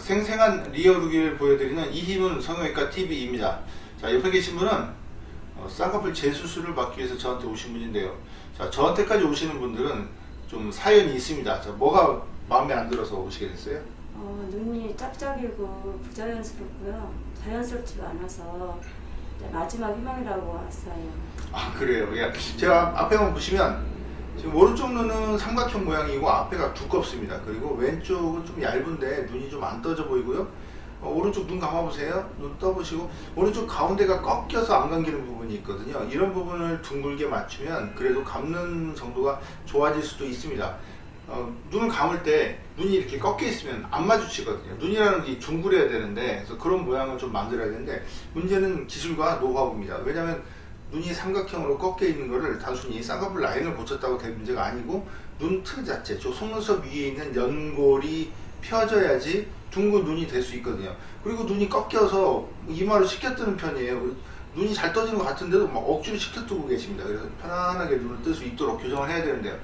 생생한 리얼 후기를 보여드리는 이희문 성형외과 TV입니다. 자, 옆에 계신 분은 어, 쌍꺼풀 재수술을 받기 위해서 저한테 오신 분인데요. 자, 저한테까지 오시는 분들은 좀 사연이 있습니다. 자, 뭐가 마음에 안 들어서 오시게 됐어요? 어, 눈이 짝짝이고 부자연스럽고요. 자연스럽지가 않아서 마지막 희망이라고 왔어요. 아, 그래요. 예. 제가 앞에 한번 보시면 지금 오른쪽 눈은 삼각형 모양이고 앞에가 두껍습니다. 그리고 왼쪽은 좀 얇은데 눈이 좀 안 떠져 보이고요. 어, 오른쪽 눈 감아보세요. 눈 떠보시고 오른쪽 가운데가 꺾여서 안 감기는 부분이 있거든요. 이런 부분을 둥글게 맞추면 그래도 감는 정도가 좋아질 수도 있습니다. 어, 눈을 감을 때 눈이 이렇게 꺾여 있으면 안 마주치거든요. 눈이라는 게 둥그려야 되는데 그래서 그런 모양을 좀 만들어야 되는데 문제는 기술과 노하우입니다. 왜냐하면 눈이 삼각형으로 꺾여 있는 거를 단순히 쌍꺼풀 라인을 고쳤다고 될 문제가 아니고 눈 틀 자체, 저 속눈썹 위에 있는 연골이 펴져야지 둥근 눈이 될 수 있거든요. 그리고 눈이 꺾여서 이마로 식혀뜨는 편이에요. 눈이 잘 떠지는 것 같은데도 막 억지로 식혀뜨고 계십니다. 그래서 편안하게 눈을 뜰 수 있도록 교정을 해야 되는데요.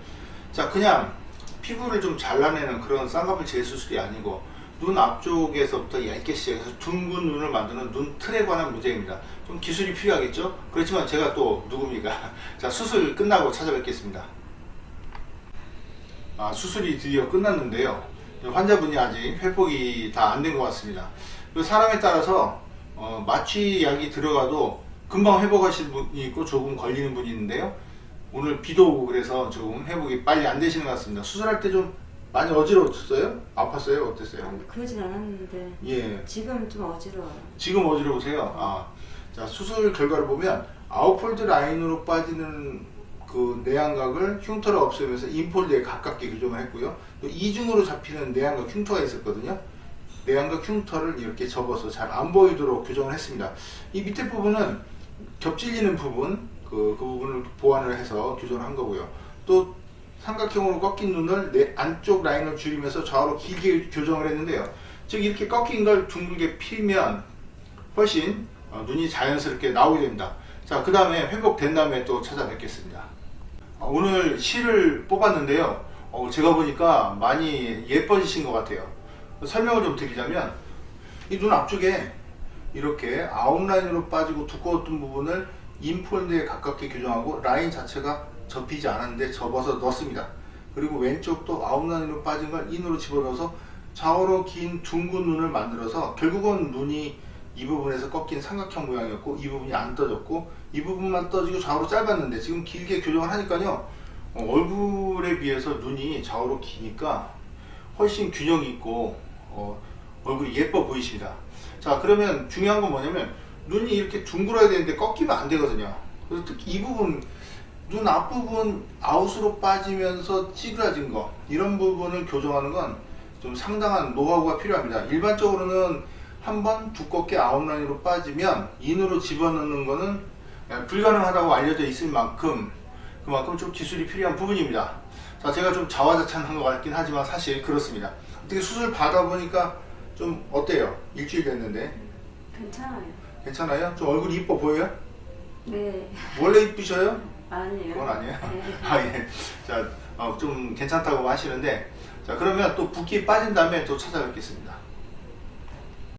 자, 그냥 피부를 좀 잘라내는 그런 쌍꺼풀 재수술이 아니고 눈 앞쪽에서부터 얇게 시작해서 둥근 눈을 만드는 눈 틀에 관한 문제입니다. 좀 기술이 필요하겠죠? 그렇지만 제가 또 누굽니까? 자, 수술 끝나고 찾아뵙겠습니다. 아, 수술이 드디어 끝났는데요. 환자분이 아직 회복이 다 안 된 것 같습니다. 그 사람에 따라서 어, 마취약이 들어가도 금방 회복하시는 분이 있고 조금 걸리는 분이 있는데요. 오늘 비도 오고 그래서 조금 회복이 빨리 안 되시는 것 같습니다. 수술할 때좀 많이 어지러웠어요? 아팠어요? 어땠어요? 아니, 그러진 않았는데 예. 지금 좀 어지러워요. 지금 어지러우세요? 아, 자 수술 결과를 보면 아웃폴드 라인으로 빠지는 그 내양각을 흉터를 없애면서 인폴드에 가깝게 교정을 했고요. 또 이중으로 잡히는 내양각 흉터가 있었거든요. 내양각 흉터를 이렇게 접어서 잘 안 보이도록 교정을 했습니다. 이 밑에 부분은 겹질리는 부분, 그, 그 부분을 보완을 해서 교정을 한 거고요. 또 삼각형으로 꺾인 눈을 내 안쪽 라인을 줄이면서 좌우로 길게 교정을 했는데요. 즉 이렇게 꺾인 걸 둥글게 피면 훨씬 어, 눈이 자연스럽게 나오게 됩니다. 자, 그 다음에 회복된 다음에 또 찾아뵙겠습니다. 어, 오늘 실을 뽑았는데요. 어, 제가 보니까 많이 예뻐지신 것 같아요. 설명을 좀 드리자면 이 눈 앞쪽에 이렇게 아웃라인으로 빠지고 두꺼웠던 부분을 인폴드에 가깝게 교정하고 라인 자체가 접히지 않았는데 접어서 넣습니다. 그리고 왼쪽도 아웃라인으로 빠진 걸 인으로 집어넣어서 좌우로 긴 둥근 눈을 만들어서 결국은 눈이 이 부분에서 꺾인 삼각형 모양이었고 이 부분이 안 떠졌고 이 부분만 떠지고 좌우로 짧았는데 지금 길게 교정을 하니까요 어, 얼굴에 비해서 눈이 좌우로 기니까 훨씬 균형 있고 어, 얼굴이 예뻐 보이십니다. 자 그러면 중요한 건 뭐냐면 눈이 이렇게 둥글어야 되는데 꺾이면 안 되거든요. 그래서 특히 이 부분 눈 앞부분 아웃으로 빠지면서 찌그러진 거 이런 부분을 교정하는 건 좀 상당한 노하우가 필요합니다. 일반적으로는 한 번 두껍게 아웃라인으로 빠지면 인으로 집어넣는 거는 불가능하다고 알려져 있을 만큼 그만큼 좀 기술이 필요한 부분입니다. 자, 제가 좀 자화자찬한 것 같긴 하지만 사실 그렇습니다. 어떻게 수술 받아보니까 좀 어때요? 일주일 됐는데 괜찮아요. 괜찮아요? 좀 얼굴이 이뻐 보여요? 네. 원래 이쁘셔요? 아니에요. 그건 아니에요? 네. 아, 예. 자, 어, 좀 괜찮다고 하시는데, 자, 그러면 또 붓기 빠진 다음에 또 찾아뵙겠습니다.